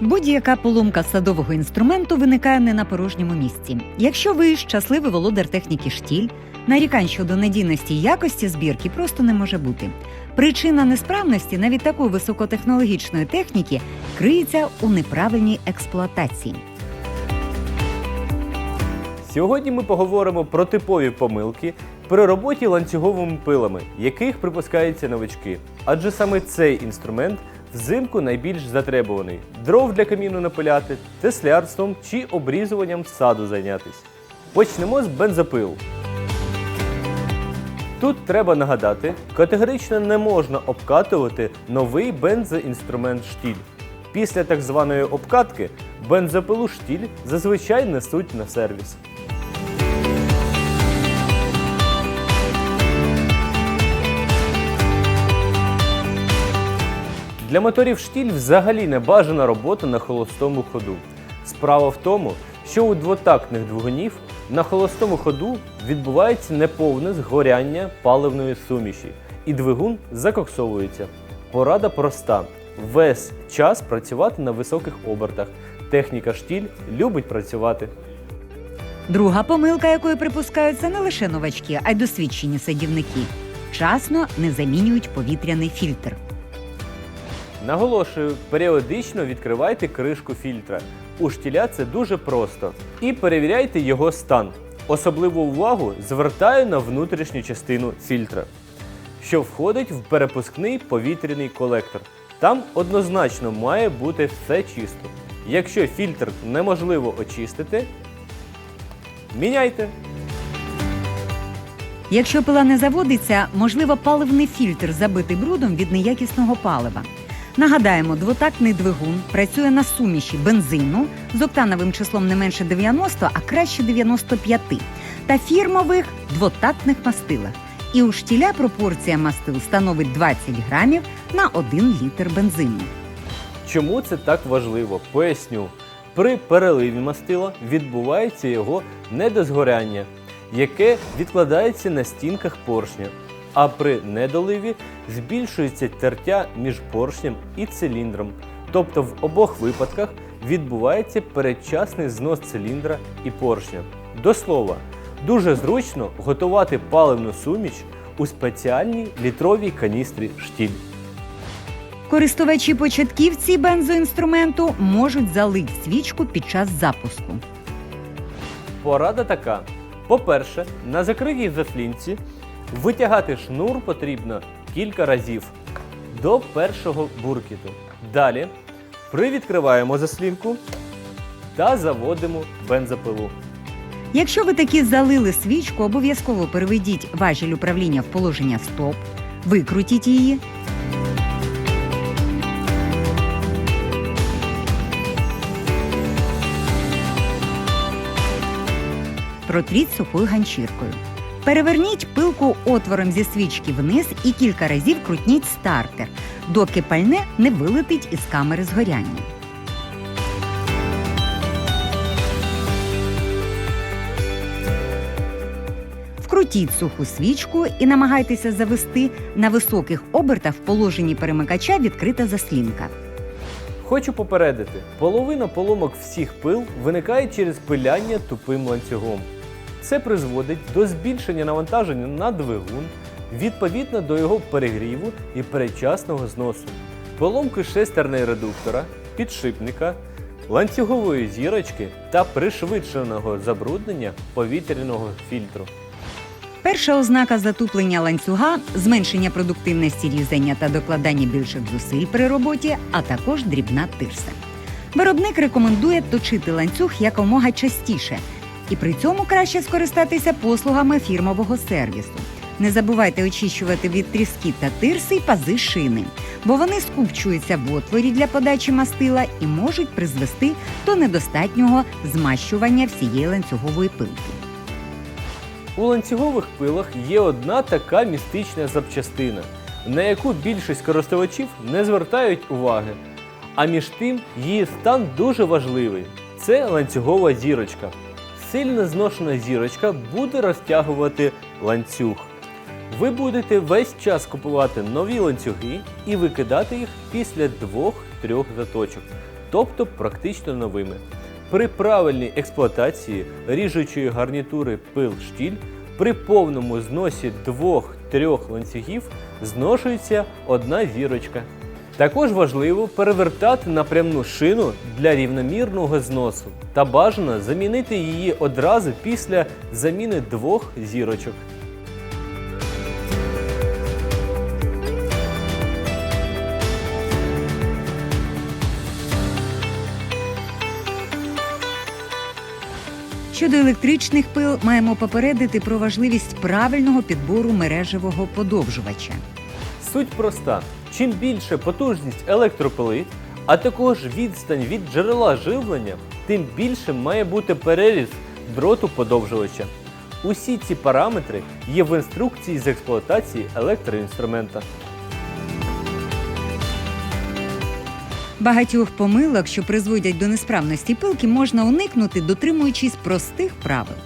Будь-яка поломка садового інструменту виникає не на порожньому місці. Якщо ви щасливий володар техніки штіль, нарікань щодо надійності і якості збірки просто не може бути. Причина несправності навіть такої високотехнологічної техніки криється у неправильній експлуатації. Сьогодні ми поговоримо про типові помилки при роботі ланцюговими пилами, яких припускаються новички. Адже саме цей інструмент взимку найбільш затребуваний. Дров для каміну напиляти, теслярством чи обрізуванням саду зайнятись. Почнемо з бензопил. Тут треба нагадати, категорично не можна обкатувати новий бензоінструмент штіль. Після так званої обкатки бензопилу штіль зазвичай несуть на сервіс. Для моторів штіль взагалі не бажана робота на холостому ходу. Справа в тому, що у двотактних двигунів на холостому ходу відбувається неповне згоряння паливної суміші, і двигун закоксовується. Порада проста: весь час працювати на високих обертах. Техніка штіль любить працювати. Друга помилка, якої припускаються не лише новачки, а й досвідчені садівники. Вчасно не замінюють повітряний фільтр. Наголошую, періодично відкривайте кришку фільтра. У штіля це дуже просто. І перевіряйте його стан. Особливу увагу звертаю на внутрішню частину фільтра, що входить в перепускний повітряний колектор. Там однозначно має бути все чисто. Якщо фільтр неможливо очистити, міняйте. Якщо пила не заводиться, можливо, паливний фільтр забитий брудом від неякісного палива. Нагадаємо, двотактний двигун працює на суміші бензину з октановим числом не менше 90, а краще 95, та фірмових двотактних мастилах. І у штіля пропорція мастил становить 20 грамів на 1 літр бензину. Чому це так важливо? Поясню. При переливі мастила відбувається його недозгоряння, яке відкладається на стінках поршня. А при недоливі збільшується тертя між поршнем і циліндром. Тобто в обох випадках відбувається передчасний знос циліндра і поршня. До слова, дуже зручно готувати паливну суміш у спеціальній літровій каністрі штіль. Користувачі початківці бензоінструменту можуть залити свічку під час запуску. Порада така: по-перше, на закритій заслінці витягати шнур потрібно кілька разів до першого буркіту. Далі привідкриваємо заслінку та заводимо бензопилу. Якщо ви таки залили свічку, обов'язково переведіть важіль управління в положення стоп, викрутіть її. Протріть сухою ганчіркою. Переверніть пилку отвором зі свічки вниз і кілька разів крутніть стартер, доки пальне не вилетить із камери згоряння. Вкрутіть суху свічку і намагайтеся завести на високих обертах в положенні перемикача відкрита заслінка. Хочу попередити, половина поломок всіх пил виникає через пиляння тупим ланцюгом. Це призводить до збільшення навантаження на двигун, відповідно до його перегріву і передчасного зносу. Поломки шестерної редуктора, підшипника, ланцюгової зірочки та пришвидшеного забруднення повітряного фільтру. Перша ознака затуплення ланцюга зменшення продуктивності різання та докладання більших зусиль при роботі, а також дрібна тирса. Виробник рекомендує точити ланцюг якомога частіше, і при цьому краще скористатися послугами фірмового сервісу. Не забувайте очищувати від тріски та тирси й пази шини, бо вони скупчуються в отворі для подачі мастила і можуть призвести до недостатнього змащування всієї ланцюгової пилки. У ланцюгових пилах є одна така містична запчастина, на яку більшість користувачів не звертають уваги. А між тим її стан дуже важливий. Це ланцюгова зірочка. Сильно зношена зірочка буде розтягувати ланцюг. Ви будете весь час купувати нові ланцюги і викидати їх після двох-трьох заточок. тобто практично новими. При правильній експлуатації ріжучої гарнітури пил штіль при повному зносі двох-трьох ланцюгів зношується одна зірочка. Також важливо перевертати напрямну шину для рівномірного зносу та бажано замінити її одразу після заміни двох зірочок. Щодо електричних пил, маємо попередити про важливість правильного підбору мережевого подовжувача. Суть проста: чим більше потужність електропили, а також відстань від джерела живлення, тим більше має бути переріз дроту подовжувача. Усі ці параметри є в інструкції з експлуатації електроінструмента. Багатьох помилок, що призводять до несправності пилки, можна уникнути, дотримуючись простих правил.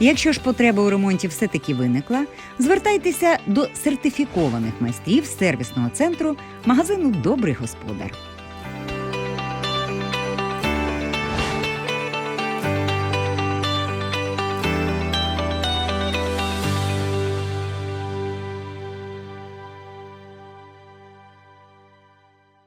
Якщо ж потреба у ремонті все-таки виникла, звертайтеся до сертифікованих майстрів сервісного центру магазину Добрий господар.